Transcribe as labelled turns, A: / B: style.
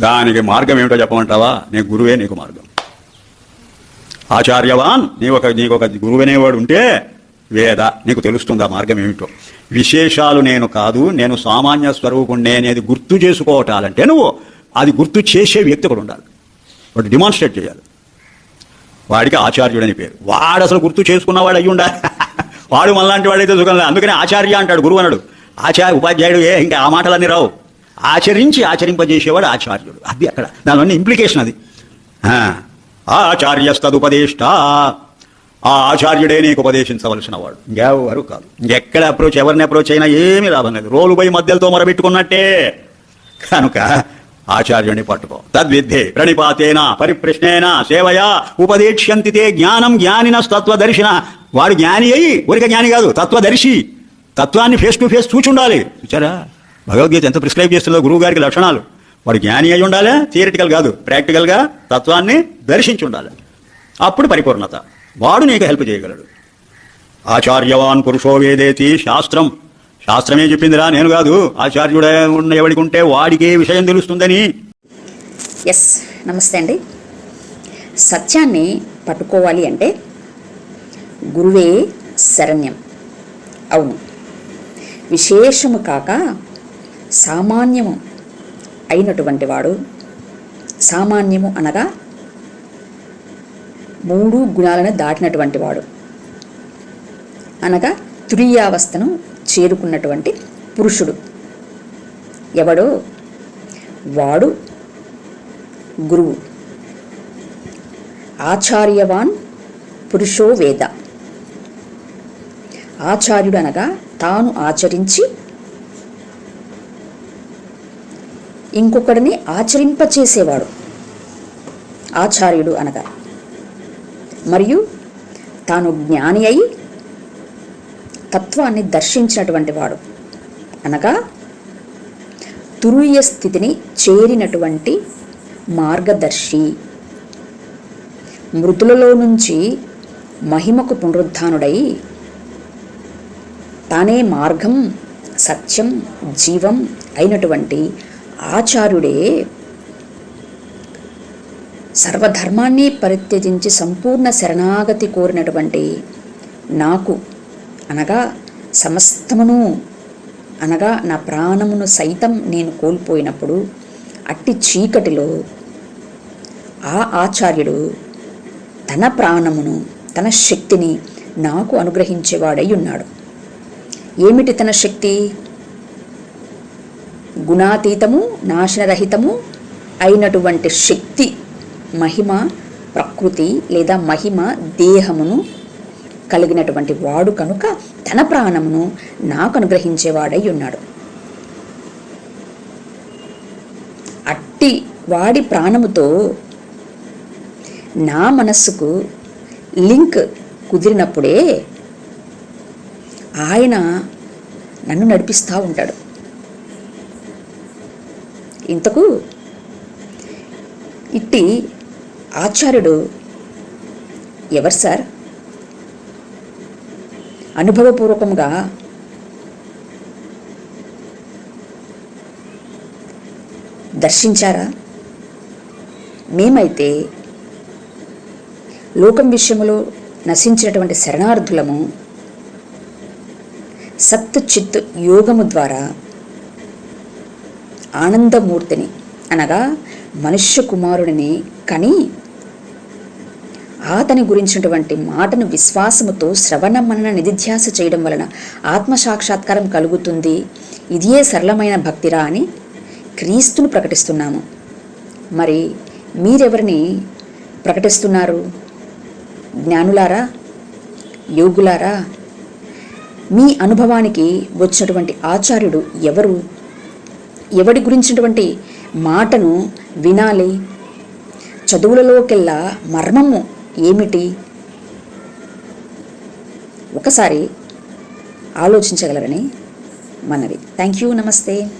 A: దానికి మార్గం ఏమిటో చెప్పమంటావా? నీ గురువే నీకు మార్గం. ఆచార్యవాన్ నీ ఒక నీకు ఒక గురువు ఉంటే వేద నీకు తెలుస్తుంది ఆ మార్గం ఏమిటో. విశేషాలు నేను కాదు నేను సామాన్య స్వరూపుణ్ణే అనేది గుర్తు చేసుకోవటాలంటే నువ్వు అది గుర్తు చేసే వ్యక్తి ఒకడు ఉండాలి. వాడు డిమాన్స్ట్రేట్ చేయాలి. వాడికి ఆచార్యుడని పేరు. వాడు అసలు గుర్తు చేసుకున్నవాడు అయ్యి ఉండాలి వాడు మనలాంటి వాడైతే సుఖం లేదు. అందుకని ఆచార్య అంటాడు గురువు అన్నాడు ఆచార్య ఉపాధ్యాయుడు ఏ? ఇంకా ఆ మాటలన్నీ రావు. ఆచరించి ఆచరింపజేసేవాడు ఆచార్యుడు. అది అక్కడ. దానివల్ల ఇంప్లికేషన్ అది. ఆచార్యస్తదుపదేష్ట. ఆ ఆచార్యుడే నీకు ఉపదేశించవలసిన వాడు ఇంకెవరు కాదు. ఎక్కడ అప్రోచ్ ఎవరిని అప్రోచ్ అయినా ఏమీ లాభం లేదు. రోలు పోయి మధ్యలతో మొరబెట్టుకున్నట్టే. కనుక ఆచార్యుని పట్టుకో. తద్విద్ధే ప్రణిపాతేన పరిప్రశ్నేన సేవయా ఉపదేక్ష్యంతి జ్ఞానం జ్ఞానిన తత్వదర్శిన. వాడు జ్ఞాని అయి ఊరిక జ్ఞాని కాదు తత్వదర్శి. తత్వాన్ని ఫేస్ టు ఫేస్ చూచుండాలి. చూచారా? భగవద్గీత ఎంత ప్రిస్క్రైబ్ చేస్తుందో గురువు గారికి లక్షణాలు. వాడు జ్ఞాని అయి ఉండాలి? థియరిటికల్ కాదు. ప్రాక్టికల్గా తత్వాన్ని దర్శించి ఉండాలి? అప్పుడు పరిపూర్ణత. వాడు నీకు హెల్ప్ చేయగలడు. ఆచార్యవాన్ పురుషో వేదేతి శాస్త్రం. శాస్త్రమే చెప్పిందిరా నేను కాదు. ఆచార్యుడే ఉన్న ఎవడికి ఉంటే వాడికే విషయం తెలుస్తుందని.
B: ఎస్ నమస్తే అండి. సత్యాన్ని పట్టుకోవాలి అంటే గురువే శరణ్యం. అవును. విశేషము కాక సామాన్యము అయినటువంటి వాడు. సామాన్యము అనగా మూడు గుణాలను దాటినటువంటి వాడు. అనగా తురియావస్థను చేరుకున్నటువంటి పురుషుడు. ఎవడో? వాడు గురువు. ఆచార్యవాన్ పురుషో వేద ఆచార్యుడు అనగా తాను ఆచరించి ఇంకొకడిని ఆచరింపచేసేవాడు. ఆచార్యుడు అనగా. మరియు తాను జ్ఞాని అయి తత్వాన్ని దర్శించినటువంటి వాడు. అనగా తురుయ స్థితిని చేరినటువంటి మార్గదర్శి. మృతులలో నుంచి మహిమకు పునరుద్ధానుడై తానే మార్గం సత్యం జీవం అయినటువంటి ఆచార్యుడే సర్వధర్మాన్ని పరిత్యజించి సంపూర్ణ శరణాగతి కోరినటువంటి నాకు అనగా సమస్తమును అనగా నా ప్రాణమును సైతం నేను కోల్పోయినప్పుడు అట్టి చీకటిలో ఆ ఆచార్యుడు తన ప్రాణమును తన శక్తిని నాకు అనుగ్రహించేవాడై ఉన్నాడు. ఏమిటి తన శక్తి? గుణాతీతము నాశనరహితము అయినటువంటి శక్తి మహిమ ప్రకృతి లేదా మహిమ దేహమును కలిగినటువంటి వాడు కనుక తన ప్రాణమును నాకు అనుగ్రహించేవాడై ఉన్నాడు. అట్టి వాడి ప్రాణముతో నా మనస్సుకు లింక్ కుదిరినప్పుడే ఆయన నన్ను నడిపిస్తూ ఉంటాడు. ఇంతకు ఇట్టి ఆచార్యుడు ఎవరు సార్? అనుభవపూర్వకంగా దర్శించారా? మేమైతే లోకం విషయంలో నశించినటువంటి శరణార్థులము సత్తు చిత్ యోగము ద్వారా ఆనందమూర్తిని. అనగా మనుష్య కుమారుడిని కని అతని గురించినటువంటి మాటను విశ్వాసముతో శ్రవణ మనన నిధిధ్యాస చేయడం వలన ఆత్మ సాక్షాత్కారం కలుగుతుంది. ఇదియే సరళమైన భక్తిరా అని క్రీస్తును ప్రకటిస్తున్నాము. మరి మీరెవరిని ప్రకటిస్తున్నారు? జ్ఞానులారా? యోగులారా? మీ అనుభవానికి వచ్చినటువంటి ఆచార్యుడు ఎవరు? ఎవడి గురించినటువంటి మాటను వినాలి? చదువులలోకెల్లా మర్మము ఏమిటి? ఒకసారి ఆలోచించగలరని మనవి. థ్యాంక్ యూ నమస్తే.